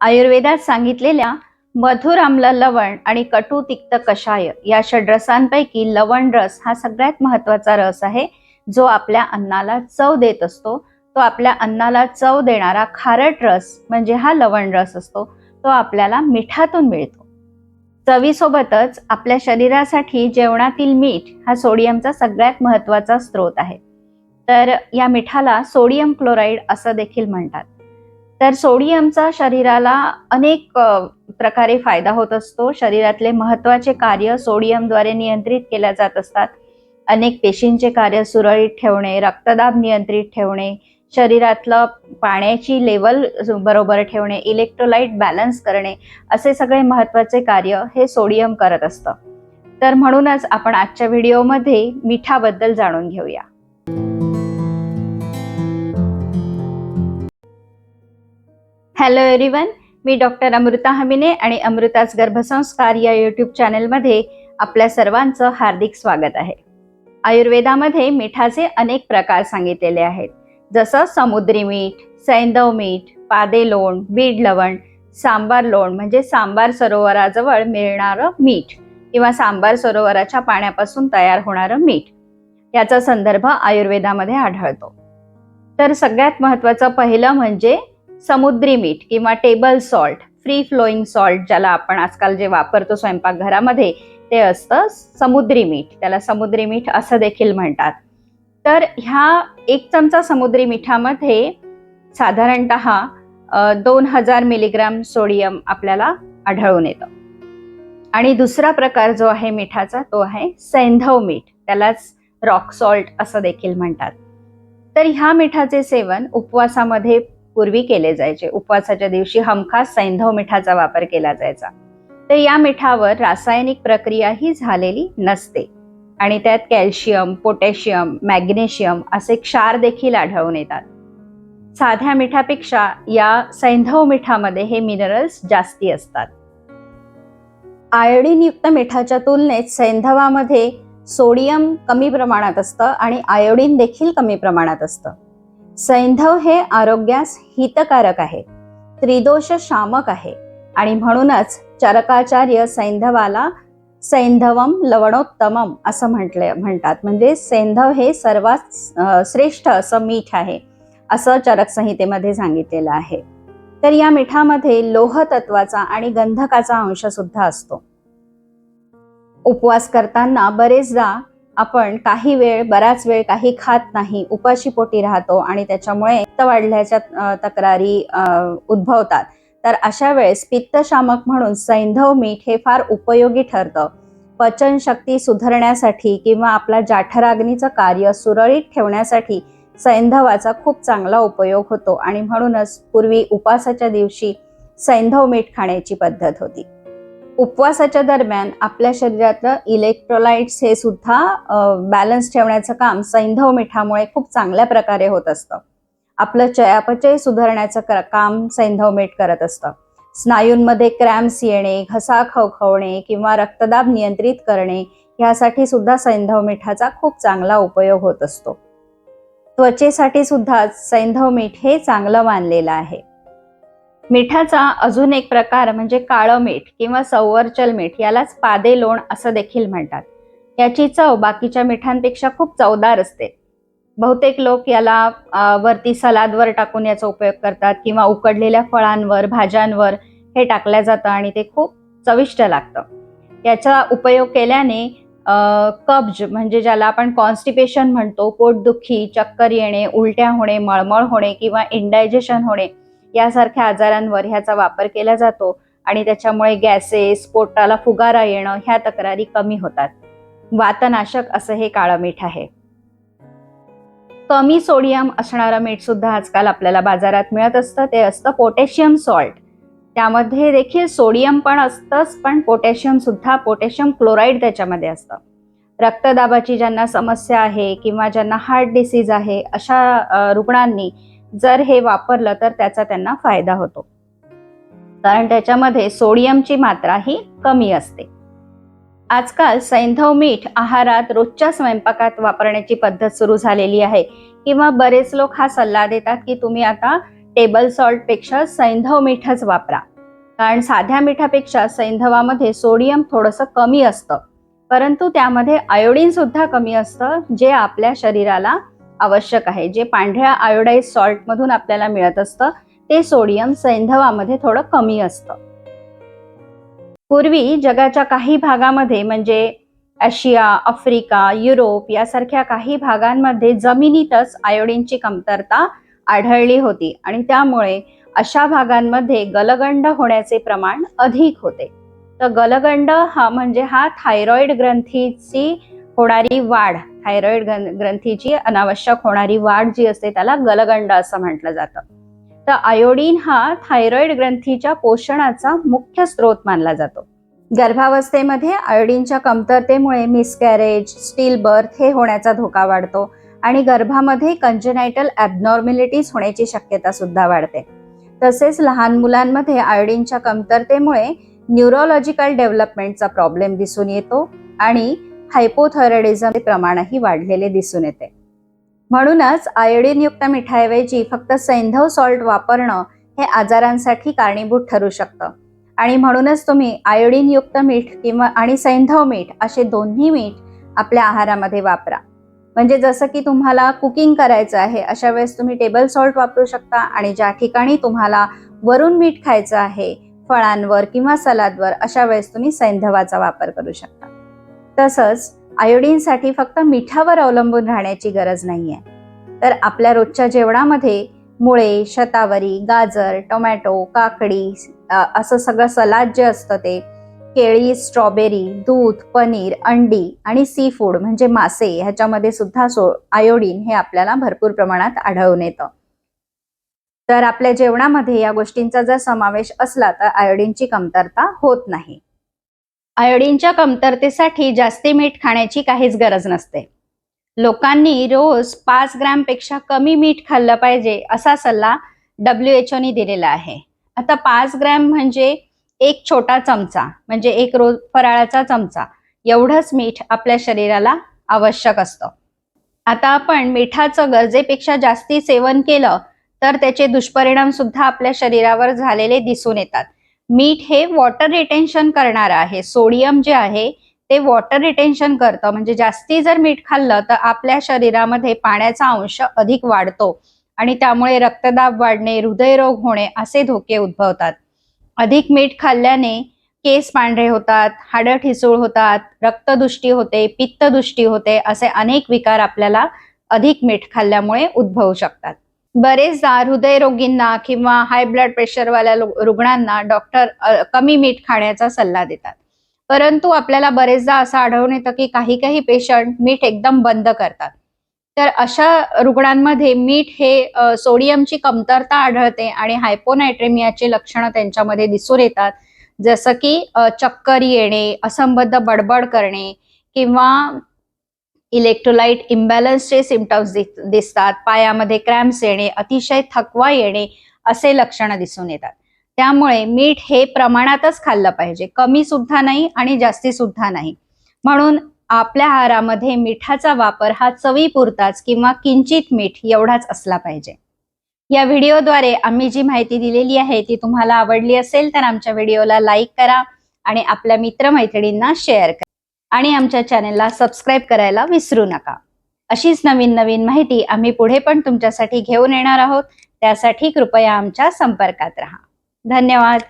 आयुर्वेदात सांगितलेल्या मधुर आम्ल लवण आणि कटू तिक्त कषाय या षड्रसांपैकी लवण रस हा सगळ्यात महत्त्वाचा रस आहे जो आपल्या अन्नाला चव देत असतो. तो आपल्या अन्नाला चव देणारा खारट रस म्हणजे हा लवण रस असतो. तो आपल्याला मिठातून मिळतो. चवीसोबतच आपल्या शरीरासाठी जेवणातील मीठ हा सोडियमचा सगळ्यात महत्त्वाचा स्रोत आहे. तर या मिठाला सोडियम क्लोराईड असं देखील म्हणतात. तर सोडियमचा शरीराला अनेक प्रकारे फायदा होत असतो. शरीरातले महत्त्वाचे कार्य सोडियमद्वारे नियंत्रित केल्या जात असतात. अनेक पेशींचे कार्य सुरळीत ठेवणे रक्तदाब नियंत्रित ठेवणे शरीरातलं पाण्याची लेवल बरोबर ठेवणे इलेक्ट्रोलाइट बॅलन्स करणे असे सगळे महत्त्वाचे कार्य हे सोडियम करत असतं. तर म्हणूनच आपण आजच्या व्हिडिओमध्ये मिठाबद्दल जाणून घेऊया. हॅलो एव्हरीवन मी डॉक्टर अमृता हमिने आणि अमृताच गर्भसंस्कार या यूट्यूब चॅनलमध्ये आपल्या सर्वांचं हार्दिक स्वागत आहे. आयुर्वेदामध्ये मिठाचे अनेक प्रकार सांगितलेले आहेत. जसं समुद्री मीठ सैंधव मीठ पादे लोण बीड लवण सांबार लोण म्हणजे सांबार सरोवराजवळ मिळणारं मीठ किंवा सांबार सरोवराच्या पाण्यापासून तयार होणारं मीठ. याचा संदर्भ आयुर्वेदामध्ये आढळतो. तर सगळ्यात महत्त्वाचं पहिलं म्हणजे समुद्री मीठ किंवा table salt free flowing salt ज्याला आपण आजकाल जे वापरतो स्वयंपाकघरामध्ये ते असतं समुद्री मीठ. त्याला समुद्री मीठ असं देखील म्हणतात. तर ह्या एक चमचा समुद्री मिठामध्ये साधारणत दोन हजार मिलीग्राम सोडियम आपल्याला आढळून येतं. आणि दुसरा प्रकार जो आहे मिठाचा तो आहे सैंधव मीठ. त्यालाच रॉक सॉल्ट असं देखील म्हणतात. तर ह्या मिठाचे सेवन उपवासामध्ये पूर्वी केले जायचे. उपवासाच्या दिवशी हमखास सैंधव मिठाचा वापर केला जायचा. तर या मिठावर रासायनिक प्रक्रिया ही झालेली नसते. आणि त्यात कॅल्शियम पोटॅशियम मॅग्नेशियम असे क्षार देखील आढळून येतात. साध्या मिठापेक्षा या सैंधव मिठामध्ये हे मिनरल्स जास्ती असतात. आयोडीनयुक्त मिठाच्या तुलनेत सैंधवामध्ये सोडियम कमी प्रमाणात असतं आणि आयोडीन देखील कमी प्रमाणात असतं. सैंधव हे आरोग्यास हितकारक आहे त्रिदोष शामक आहे. आणि म्हणूनच चरकाचार्य सैंधवाला सैंधवम लवणोत्तमम असं म्हटले म्हणतात. म्हणजे सैंधव हे सर्वात श्रेष्ठ असं मीठ आहे असं चरक संहितेमध्ये सांगितलेलं आहे. तर या मिठामध्ये लोह तत्वाचा आणि गंधकाचा अंश सुद्धा असतो. उपवास करताना बरेचदा आपण काही वेळ बराच वेळ काही खात नाही उपाशी पोटी राहतो आणि त्याच्यामुळे पित्त वाढल्याच्या तक्रारी उद्भवतात. तर अशा वेळेस पित्तशामक म्हणून सैंधव मीठ हे फार उपयोगी ठरतं. पचनशक्ती सुधारण्यासाठी किंवा आपला जाठराग्नीचं कार्य सुरळीत ठेवण्यासाठी सैंधवाचा खूप चांगला उपयोग होतो आणि म्हणूनच पूर्वी उपासाच्या दिवशी सैंधव मीठ खाण्याची पद्धत होती. उपवासाच्या दरम्यान आपल्या शरीरातलं इलेक्ट्रोलाइट्स हे सुद्धा बॅलन्स ठेवण्याचं काम सैंधव मिठामुळे खूप चांगल्या प्रकारे होत असतं. आपलं चयापचय सुधारण्याचं काम सैंधव मीठ करत असतं. स्नायूंमध्ये क्रॅम्प्स येणे घसा खवखवणे किंवा रक्तदाब नियंत्रित करणे ह्यासाठी सुद्धा सैंधव मिठाचा खूप चांगला उपयोग होत असतो. त्वचेसाठी सुद्धा सैंधव मीठ हे चांगलं मानलेलं आहे. मिठाचा अजून एक प्रकार म्हणजे काळं मीठ किंवा संवर्चल मीठ यालाच पादे लोण असं देखील म्हणतात. याची चव बाकीच्या मिठांपेक्षा खूप चवदार असते. बहुतेक लोक याला वरती सलादवर टाकून याचा उपयोग करतात किंवा उकडलेल्या फळांवर भाज्यांवर हे टाकलं जातं आणि ते खूप चविष्ट लागतं. याचा उपयोग केल्याने कब्ज म्हणजे ज्याला आपण कॉन्स्टिपेशन म्हणतो पोटदुखी चक्कर येणे उलट्या होणे मळमळ होणे किंवा इंडायजेशन होणे यासारख्या आजारांवर ह्याचा वापर केला जातो आणि त्याच्यामुळे गॅसेस पोटाला फुगारा येणं ह्या तक्रारी कमी होतात. वातनाशक असं हे काळं मीठ आहे. कमी सोडियम असणारं मीठ सुद्धा आजकाल आपल्याला बाजारात मिळत असतं. ते असतं पोटॅशियम सॉल्ट. त्यामध्ये देखील सोडियम पण असतंच पण पोटॅशियम सुद्धा पोटॅशियम क्लोराईड त्याच्यामध्ये असतं. रक्तदाबाची ज्यांना समस्या आहे किंवा ज्यांना हार्ट डिसीज आहे अशा रुग्णांनी जर हे वापरलं तर त्याचा त्यांना फायदा होतो. कारण त्याच्यामध्ये सोडियमची मात्रा ही कमी असते. आजकाल सैंधव मीठ आहारात रोजच्या स्वयंपाकात वापरण्याची पद्धत सुरू झालेली आहे. किंवा बरेच लोक हा सल्ला देतात की तुम्ही आता टेबल सॉल्टपेक्षा सैंधव मीठच वापरा. कारण साध्या मिठापेक्षा सैंधवामध्ये सोडियम थोडंसं कमी असतं. परंतु त्यामध्ये आयोडीन सुद्धा कमी असतं जे आपल्या शरीराला आवश्यक आहे. जे पांढऱ्या आयोडाईज सॉल्टमधून आपल्याला मिळत असतं ते सोडियम सैंधवामध्ये थोडं कमी असतं. पूर्वी जगाच्या काही भागामध्ये म्हणजे आशिया आफ्रिका युरोप यासारख्या काही भागांमध्ये जमिनीतच आयोडीनची कमतरता आढळली होती आणि त्यामुळे अशा भागांमध्ये गलगंड होण्याचे प्रमाण अधिक होते. तर गलगंड हा म्हणजे हा थायरॉइड ग्रंथीची होणारी वाढ थायरॉइड ग्रंथीची अनावश्यक होणारी वाढ जी असते त्याला गलगंड असं म्हटलं जातं. तर आयोडीन हा थायरॉइड ग्रंथीच्या पोषणाचा मुख्य स्रोत मानला जातो. गर्भावस्थेमध्ये आयोडीनच्या कमतरतेमुळे मिसकॅरेज स्टील बर्थ हे होण्याचा धोका वाढतो आणि गर्भामध्ये कंजनायटल ॲबनॉर्मॅलिटीज होण्याची शक्यता सुद्धा वाढते. तसेच लहान मुलांमध्ये आयोडीनच्या कमतरतेमुळे न्यूरोलॉजिकल डेव्हलपमेंटचा प्रॉब्लेम दिसून येतो आणि हायपोथायरॉइडिझमचे प्रमाणही वाढलेले दिसून येते. म्हणूनच आयोडीनयुक्त मिठाऐवजी फक्त सैंधव सॉल्ट वापरणं हे आजारांसाठी कारणीभूत ठरू शकतं. आणि म्हणूनच तुम्ही आयोडीनयुक्त मीठ किंवा आणि सैंधव मीठ असे दोन्ही मीठ आपल्या आहारामध्ये वापरा. म्हणजे जसं की तुम्हाला कुकिंग करायचं आहे अशा वेळेस तुम्ही टेबल सॉल्ट वापरू शकता आणि ज्या ठिकाणी तुम्हाला वरून मीठ खायचं आहे फळांवर किंवा सलादवर अशा वेळेस तुम्ही सैंधवाचा वापर करू शकता. तसंच आयोडीनसाठी फक्त मिठावर अवलंबून राहण्याची गरज नाहीये. तर आपल्या रोजच्या जेवणामध्ये मुळे शतावरी गाजर टोमॅटो काकडी असं सगळं सलाद जे असतं ते केळी स्ट्रॉबेरी दूध पनीर अंडी आणि सी फूड म्हणजे मासे ह्याच्यामध्ये सुद्धा सो आयोडीन हे आपल्याला भरपूर प्रमाणात आढळून येतं. तर आपल्या जेवणामध्ये या गोष्टींचा जर समावेश असला तर आयोडीनची कमतरता होत नाही. आयोडीनच्या कमतरतेसाठी जास्ती मीठ खाण्याची काहीच गरज नसते. लोकांनी रोज पाच ग्रॅमपेक्षा कमी मीठ खाल्लं पाहिजे असा सल्ला डब्ल्यू एच ओनी दिलेला आहे. आता पाच ग्रॅम म्हणजे एक छोटा चमचा म्हणजे एक रोज फराळाचा चमचा एवढंच मीठ आपल्या शरीराला आवश्यक असतं. आता आपण मिठाचं गरजेपेक्षा जास्ती सेवन केलं तर त्याचे दुष्परिणाम सुद्धा आपल्या शरीरावर झालेले दिसून येतात. मीठ हे वॉटर रिटेन्शन करणार आहे. सोडियम जे आहे ते वॉटर रिटेन्शन करतं. म्हणजे जास्ती जर मीठ खाल्लं तर आपल्या शरीरामध्ये पाण्याचा अंश अधिक वाढतो. आणि त्यामुळे रक्तदाब वाढणे हृदयरोग होणे असे धोके उद्भवतात. अधिक मीठ खाल्ल्याने केस पांढरे होतात हाडं ठिसूळ होतात रक्तदुष्टी होते पित्तदुष्टी होते असे अनेक विकार आपल्याला अधिक मीठ खाल्ल्यामुळे उद्भवू शकतात. बरेचदा हृदयरोगींना किंवा हाय ब्लड प्रेशरवाल्या रुग्णांना डॉक्टर कमी मीठ खाण्याचा सल्ला देतात. परंतु आपल्याला बरेचदा असं आढळून येतं की काही काही पेशंट मीठ एकदम बंद करतात. तर अशा रुग्णांमध्ये मीठ हे सोडियमची कमतरता आढळते आणि हायपोनायट्रेमियाचे लक्षणं त्यांच्यामध्ये दिसून येतात. जसं की चक्कर येणे असंबद्ध बडबड करणे किंवा इलेक्ट्रोलाइट इम्बॅलन्सचे सिमटम्स दिसतात. पायामध्ये क्रॅम्प्स येणे अतिशय थकवा येणे असे लक्षणं दिसून येतात. त्यामुळे मीठ हे प्रमाणातच खाल्लं पाहिजे. कमी सुद्धा नाही आणि जास्ती सुद्धा नाही. म्हणून आपल्या आहारामध्ये मिठाचा वापर हा चवीपुरताच किंवा किंचित मीठ एवढाच असला पाहिजे. या व्हिडिओद्वारे आम्ही जी माहिती दिलेली आहे ती तुम्हाला आवडली असेल तर आमच्या व्हिडिओला लाईक करा आणि आपल्या मित्रमैत्रिणींना शेअर करा. आणि आमच्या चॅनेलला सबस्क्राईब करायला विसरू नका. अशीच नवीन नवीन माहिती आम्ही पुढे पण तुमच्यासाठी घेऊन येणार आहोत. त्यासाठी कृपया आमच्या संपर्कात राहा. धन्यवाद.